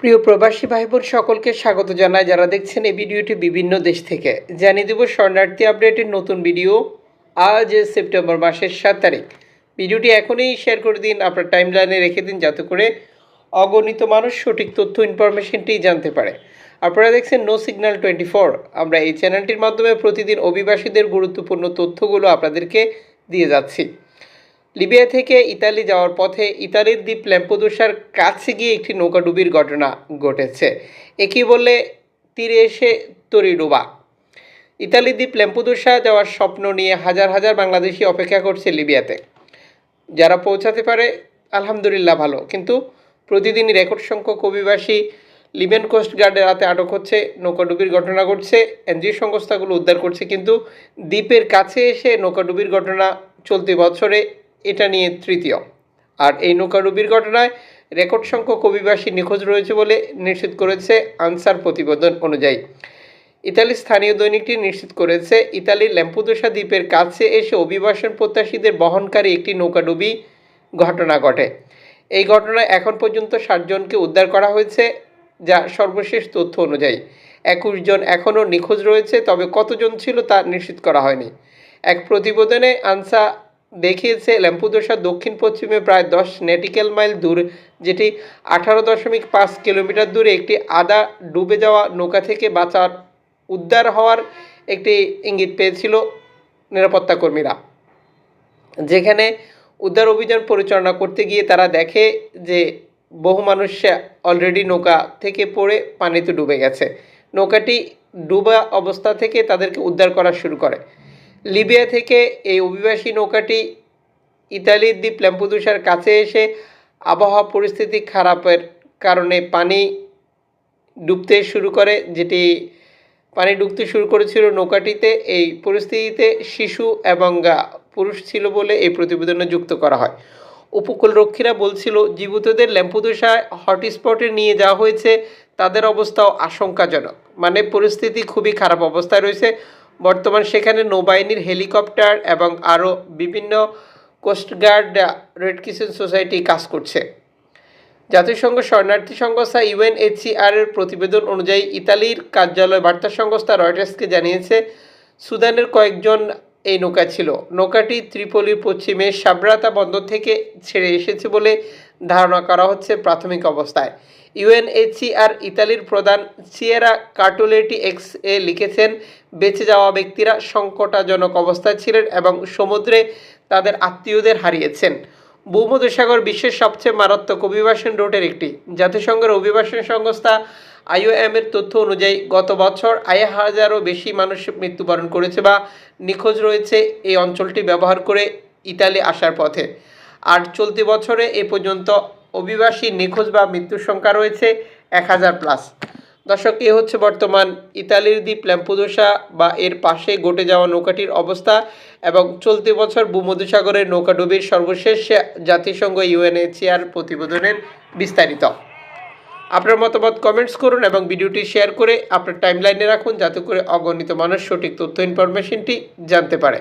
প্রিয় প্রবাসী ভাই বোন সকলকে স্বাগত জানাই। যারা দেখছেন এই ভিডিওটি বিভিন্ন দেশ থেকে। জানিয়ে দেব, শরণার্থী আপডেটের নতুন ভিডিও আজ সেপ্টেম্বর মাসের সাত তারিখ। ভিডিওটি এখনই শেয়ার করে দিন, আপনার টাইমলাইনে রেখে দিন, যাতে করে অগণিত মানুষ সঠিক তথ্য ইনফরমেশনটি জানতে পারে। আপনারা দেখছেন নো সিগন্যাল টোয়েন্টি ফোর আমরা এই চ্যানেলটির মাধ্যমে প্রতিদিন অভিবাসীদের গুরুত্বপূর্ণ তথ্যগুলো আপনাদেরকে দিয়ে যাচ্ছি। লিবিয়া থেকে ইতালি যাওয়ার পথে ইতালির দ্বীপ ল্যাম্পোদোসার কাছে গিয়ে একটি নৌকাডুবির ঘটনা ঘটেছে। একে বলে তীরে এসে তরি ডোবা ইতালি দ্বীপ ল্যাম্পোদোসা যাওয়ার স্বপ্ন নিয়ে হাজার হাজার বাংলাদেশি অপেক্ষা করছে লিবিয়াতে। যারা পৌঁছাতে পারে, আলহামদুলিল্লাহ ভালো। কিন্তু প্রতিদিনই রেকর্ড সংখ্যক অভিবাসী লিবিয়ান কোস্ট গার্ডের হাতে আটক হচ্ছে নৌকাডুবির ঘটনা ঘটছে, এনজিও সংস্থাগুলো উদ্ধার করছে, কিন্তু দ্বীপের কাছে এসে নৌকাডুবির ঘটনা চলতি বছরে এটা নিয়ে তৃতীয়। আর এই নৌকাডুবির ঘটনায় রেকর্ড সংখ্যক অভিবাসী নিখোঁজ রয়েছে বলে নিশ্চিত করেছে আনসার প্রতিবেদন অনুযায়ী। ইতালির স্থানীয় দৈনিকটি নিশ্চিত করেছে, ইতালির ল্যাম্পুদোসা দ্বীপের কাছে এসে অভিবাসন প্রত্যাশীদের বহনকারী একটি নৌকাডুবি ঘটনা ঘটে। এই ঘটনায় এখন পর্যন্ত ষাটজনকে উদ্ধার করা হয়েছে, যা সর্বশেষ তথ্য অনুযায়ী। একুশ জন এখনও নিখোঁজ রয়েছে, তবে কতজন ছিল তা নিশ্চিত করা হয়নি। এক প্রতিবেদনে আনসা দেখিয়েছে ল্যাম্পুদোসা দক্ষিণ পশ্চিমে প্রায় দশ নেটিক্যাল মাইল দূর, যেটি আঠারো দশমিক পাঁচ কিলোমিটার দূরে একটি আদা ডুবে যাওয়া নৌকা থেকে বাঁচার উদ্ধার হওয়ার একটি ইঙ্গিত পেয়েছিল নিরাপত্তা কর্মীরা। যেখানে উদ্ধার অভিযান পরিচালনা করতে গিয়ে তারা দেখে যে বহু মানুষ অলরেডি নৌকা থেকে পড়ে পানিতে ডুবে গেছে। নৌকাটি ডুবা অবস্থা থেকে তাদেরকে উদ্ধার করা শুরু করে। লিবিয়া থেকে এই অভিবাসী নৌকাটি ইতালির দ্বীপ ল্যাম্পুদুসার কাছে এসে আবহাওয়া পরিস্থিতি খারাপের কারণে পানি ডুবতে শুরু করে, যেটি পানি ডুবতে শুরু করেছিল নৌকাটিতে। এই পরিস্থিতিতে শিশু এবং পুরুষ ছিল বলে এই প্রতিবেদনে যুক্ত করা হয়। উপকূলরক্ষীরা বলছিল, জীবিতদের ল্যাম্পুদোসায় হটস্পটে নিয়ে যাওয়া হয়েছে। তাদের অবস্থাও আশঙ্কাজনক। মানে পরিস্থিতি খুবই খারাপ অবস্থায় রয়েছে। বর্তমান সেখানে নৌবাহিনীর হেলিকপ্টার এবং আরও বিভিন্ন কোস্টগার্ড রেড কিসেন সোসাইটি কাজ করছে। জাতিসংঘ শরণার্থী সংস্থা ইউএনএইচসিআর এর প্রতিবেদন অনুযায়ী ইতালির কার্যালয় বার্তা সংস্থা রয়টার্সকে জানিয়েছে, সুদানের কয়েকজন এই নৌকা ছিল। নৌকাটি ত্রিপলির পশ্চিমে সাবরাতা বন্দর থেকে ছেড়ে এসেছে বলে ধারণা করা হচ্ছে প্রাথমিক অবস্থায়। ইউএনএইচসিআর ইতালির প্রধান সিয়েরা কার্টোলেটি এক্স এ লিখেছেন, বেঁচে যাওয়া ব্যক্তিরা সংকটাজনক অবস্থায় ছিলেন এবং সমুদ্রে তাদের আত্মীয়দের হারিয়েছেন। ভূমধ্যসাগর বিশ্বের সবচেয়ে মারাত্মক অভিবাসন রুটের একটি। জাতিসংঘের অভিবাসন সংস্থা আইওএম এর তথ্য অনুযায়ী গত বছর আয় হাজারও বেশি মানুষ মৃত্যুবরণ করেছে বা নিখোঁজ রয়েছে এই অঞ্চলটি ব্যবহার করে ইতালি আসার পথে। আর চলতি বছরে এ পর্যন্ত অভিবাসী নিখোঁজ বা মৃত্যুর সংখ্যা রয়েছে এক হাজার প্লাস দর্শক, এ হচ্ছে বর্তমান ইতালির দ্বীপ ল্যাম্পুদোসা বা এর পাশে ঘটে যাওয়া নৌকাটির অবস্থা এবং চলতি বছর ভূমধ্যসাগরের নৌকাডুবির সর্বশেষ জাতিসংঘ ইউএনএইচসিআর প্রতিবেদনের বিস্তারিত। আপনার মতামত কমেন্টস করুন এবং ভিডিওটি শেয়ার করে আপনার টাইমলাইনে রাখুন যাতে করে অগণিত মানুষ সঠিক তথ্য ইনফরমেশনটি জানতে পারে।